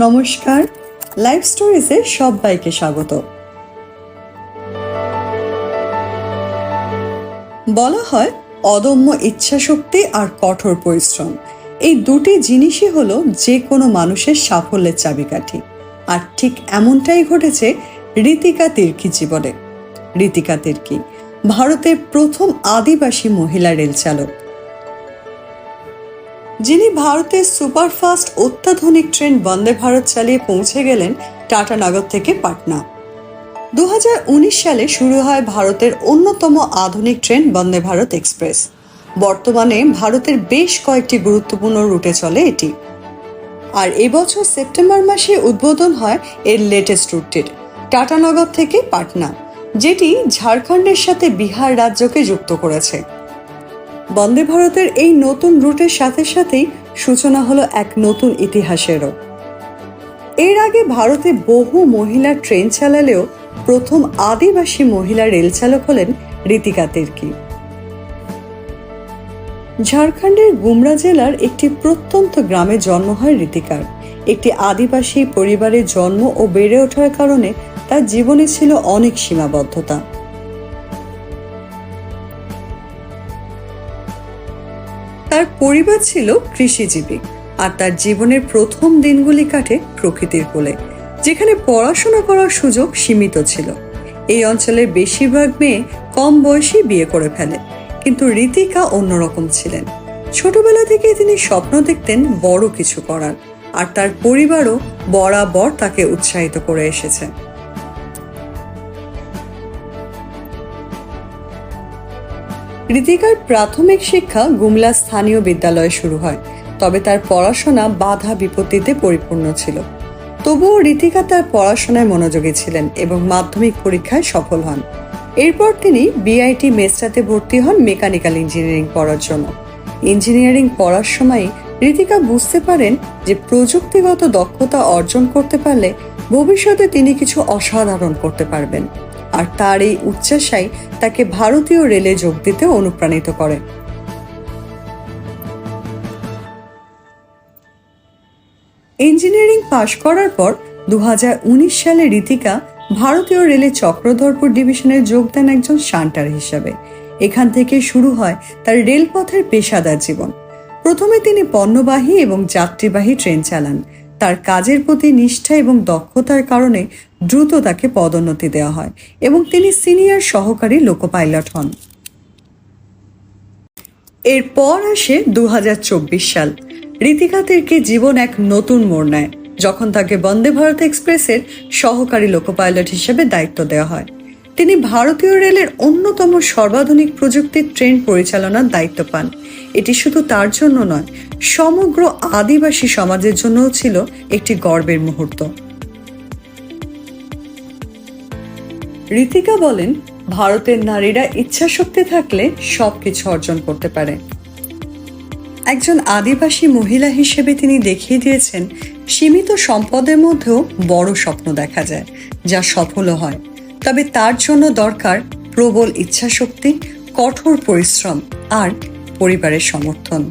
নমস্কার লাইফ স্টোরিজে সবাইকে স্বাগত। বলা হয়, অদম্য ইচ্ছাশক্তি আর কঠোর পরিশ্রম। এই দুটি জিনিসই হলো যে কোনো মানুষের সাফল্যের চাবিকাঠি। আর ঠিক এমনটাই ঘটেছে রীতিকা তির্কি জীবনে। রীতিকা তির্কি, ভারতের প্রথম আদিবাসী মহিলা রেল চালক যিনি ভারতের সুপারফাস্ট অত্যাধুনিক ট্রেন বন্দে ভারত চালিয়ে পৌঁছে গেলেন টাটা টাটানগর থেকে পাটনা। দু হাজার উনিশ সালে শুরু হয় ভারতের অন্যতম আধুনিক ট্রেন বন্দে ভারত এক্সপ্রেস। বর্তমানে ভারতের বেশ কয়েকটি গুরুত্বপূর্ণ রুটে চলে এটি। আর এবছর সেপ্টেম্বর মাসে উদ্বোধন হয় এর লেটেস্ট রুটটির টাটানগর থেকে পাটনা, যেটি ঝাড়খণ্ডের সাথে বিহার রাজ্যকে যুক্ত করেছে। বন্দে ভারতের এই নতুন রুটের সাথে সাথেই সূচনা হলো এক নতুন ইতিহাসেরও। এর আগে ভারতে বহু মহিলা ট্রেন চালালেও প্রথম আদিবাসী মহিলা রেল চালক হলেন রীতিকা তির্কি। ঝাড়খণ্ডের গুমরা জেলার একটি প্রত্যন্ত গ্রামে জন্ম হয় রীতিকার। একটি আদিবাসী পরিবারে জন্ম ও বেড়ে ওঠার কারণে তার জীবনে ছিল অনেক সীমাবদ্ধতা। তার পরিবার ছিল কৃষিজীবী আর তার জীবনের প্রথম দিনগুলি কাটে প্রকৃতির কোলে, যেখানে পড়াশোনা করার সুযোগ সীমিত ছিল। এই অঞ্চলের বেশিরভাগ মেয়ে কম বয়সে বিয়ে করে ফেলে, কিন্তু রীতিকা অন্যরকম ছিলেন। ছোটবেলা থেকেই তিনি স্বপ্ন দেখতেন বড় কিছু করার, আর তার পরিবারও বরাবর তাকে উৎসাহিত করে এসেছে। ঋতিকার প্রাথমিক শিক্ষা গুমলা স্থানীয় বিদ্যালয়ে শুরু হয়, তবে তার পড়াশোনা বাধা বিপত্তিতে পরিপূর্ণ ছিল। তবুও ঋতিকা তার পড়াশোনায় মনোযোগী ছিলেন এবং মাধ্যমিক পরীক্ষায় সফল হন। এরপর তিনি বিআইটি মেসটাতে ভর্তি হন মেকানিক্যাল ইঞ্জিনিয়ারিং পড়ার জন্য। ইঞ্জিনিয়ারিং পড়ার সময় ঋতিকা বুঝতে পারেন যে প্রযুক্তিগত দক্ষতা অর্জন করতে পারলে ভবিষ্যতে তিনি কিছু অসাধারণ করতে পারবেন। আর তার এই উচ্চাসাই তাকে ভারতীয় রেলে যোগ দিতে অনুপ্রাণিত করে। ইঞ্জিনিয়ারিং পাশ করার পর দুহাজার উনিশ সালে রীতিকা ভারতীয় রেলে চক্রধরপুর ডিভিশনে যোগ দেন একজন শান্টার হিসাবে। এখান থেকে শুরু হয় তার রেলপথের পেশাদার জীবন। প্রথমে তিনি পণ্যবাহী এবং যাত্রীবাহী ট্রেন চালান। তার কাজের প্রতি নিষ্ঠা এবং দক্ষতার কারণে দ্রুত তাকে পদোন্নতি দেওয়া হয় এবং তিনি সিনিয়র সহকারী লোকো পাইলট হন। এরপর আসে দু হাজার চব্বিশ সাল। তির্কি জীবন এক নতুন মোড় নেয়, যখন তাকে বন্দে ভারত এক্সপ্রেসের সহকারী লোকো পাইলট হিসেবে দায়িত্ব দেওয়া হয়। তিনি ভারতীয় রেলের অন্যতম সর্বাধুনিক প্রযুক্তির ট্রেন পরিচালনার দায়িত্ব পান। এটি শুধু তার জন্য নয়, সমগ্র আদিবাসী সমাজের জন্যও ছিল একটি গর্বের মুহূর্ত। রীতিকা বলেন, ভারতের নারীরা ইচ্ছাশক্তি থাকলে সবকিছু অর্জন করতে পারে। একজন আদিবাসী মহিলা হিসেবে তিনি দেখিয়ে দিয়েছেন, সীমিত সম্পদের মধ্যেও বড় স্বপ্ন দেখা যায়, যা সফলও হয়। তবে তার জন্য দরকার প্রবল ইচ্ছাশক্তি কঠোর পরিশ্রম আর পরিবারের সমর্থন।